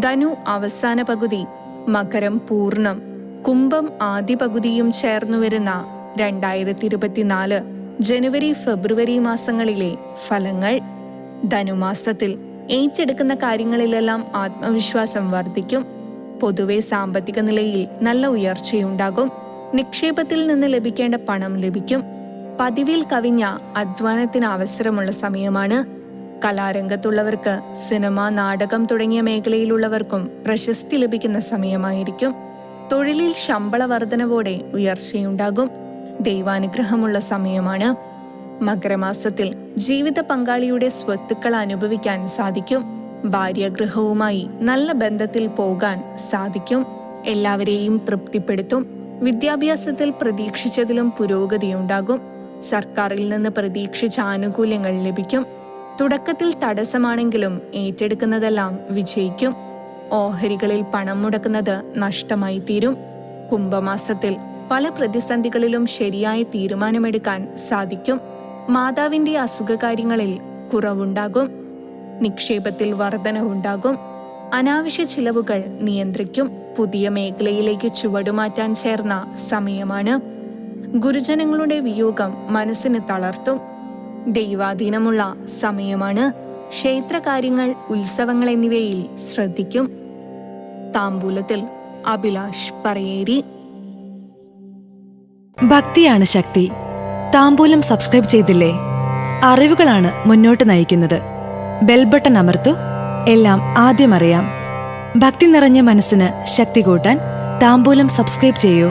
ധനു അവസാന പകുതി മകരം പൂർണം കുംഭം ആദ്യ പകുതിയും ചേർന്നു വരുന്ന രണ്ടായിരത്തി ഇരുപത്തിനാല് ജനുവരി ഫെബ്രുവരി മാസങ്ങളിലെ ഫലങ്ങൾ ധനുമാസത്തിൽ ഏറ്റെടുക്കുന്ന കാര്യങ്ങളിലെല്ലാം ആത്മവിശ്വാസം വർദ്ധിക്കും. പൊതുവെ സാമ്പത്തിക നിലയിൽ നല്ല ഉയർച്ചയുണ്ടാകും. നിക്ഷേപത്തിൽ നിന്ന് ലഭിക്കേണ്ട പണം ലഭിക്കും. പതിവിൽ കവിഞ്ഞ അധ്വാനത്തിന് അവസരമുള്ള സമയമാണ് കലാരംഗത്തുള്ളവർക്ക് സിനിമ നാടകം തുടങ്ങിയ മേഖലയിലുള്ളവർക്കും പ്രശസ്തി ലഭിക്കുന്ന സമയമായിരിക്കും. തൊഴിലിൽ ശമ്പള വർധനവോടെ ഉയർച്ചയുണ്ടാകും. ദൈവാനുഗ്രഹമുള്ള സമയമാണ്. മകരമാസത്തിൽ ജീവിത പങ്കാളിയുടെ സ്വത്തുക്കൾ അനുഭവിക്കാൻ സാധിക്കും. ഭാര്യഗൃഹവുമായി നല്ല ബന്ധത്തിൽ പോകാൻ സാധിക്കും. എല്ലാവരെയും തൃപ്തിപ്പെടുത്തും. വിദ്യാഭ്യാസത്തിൽ പ്രതീക്ഷിച്ചതിലും പുരോഗതിയുണ്ടാകും. സർക്കാരിൽ നിന്ന് പ്രതീക്ഷിച്ച ആനുകൂല്യങ്ങൾ ലഭിക്കും. തുടക്കത്തിൽ തടസ്സമാണെങ്കിലും ഏറ്റെടുക്കുന്നതെല്ലാം വിജയിക്കും. ഓഹരികളിൽ പണം മുടക്കുന്നത് നഷ്ടമായി തീരും. കുംഭമാസത്തിൽ പല പ്രതിസന്ധികളിലും ശരിയായ തീരുമാനമെടുക്കാൻ സാധിക്കും. മാതാവിന്റെ അസുഖകാര്യങ്ങളിൽ കുറവുണ്ടാകും. നിക്ഷേപത്തിൽ വർധനവുണ്ടാകും. അനാവശ്യ ചിലവുകൾ നിയന്ത്രിക്കും. പുതിയ മേഖലയിലേക്ക് ചുവടുമാറ്റാൻ ചേർന്ന സമയമാണ്. ഗുരുജനങ്ങളുടെ വിയോഗം മനസ്സിന് തളർത്തും. ദൈവാധീനമുള്ള സമയമാണ് ക്ഷേത്രകാര്യങ്ങൾ ഉത്സവങ്ങൾ എന്നിവയിൽ ശ്രദ്ധിക്കും. താമ്പൂലത്തിൽ അഭിലാഷ് പറയേരി. ഭക്തിയാണ് ശക്തി. താമ്പൂലം സബ്സ്ക്രൈബ് ചെയ്തില്ലേ? അറിവുകളാണ് മുന്നോട്ട് നയിക്കുന്നത്. ബെൽബട്ടൺ അമർത്തു. എല്ലാം ആദ്യം അറിയാം. ഭക്തി നിറഞ്ഞ മനസ്സിന് ശക്തി കൂട്ടാൻ താമ്പൂലം സബ്സ്ക്രൈബ് ചെയ്യൂ.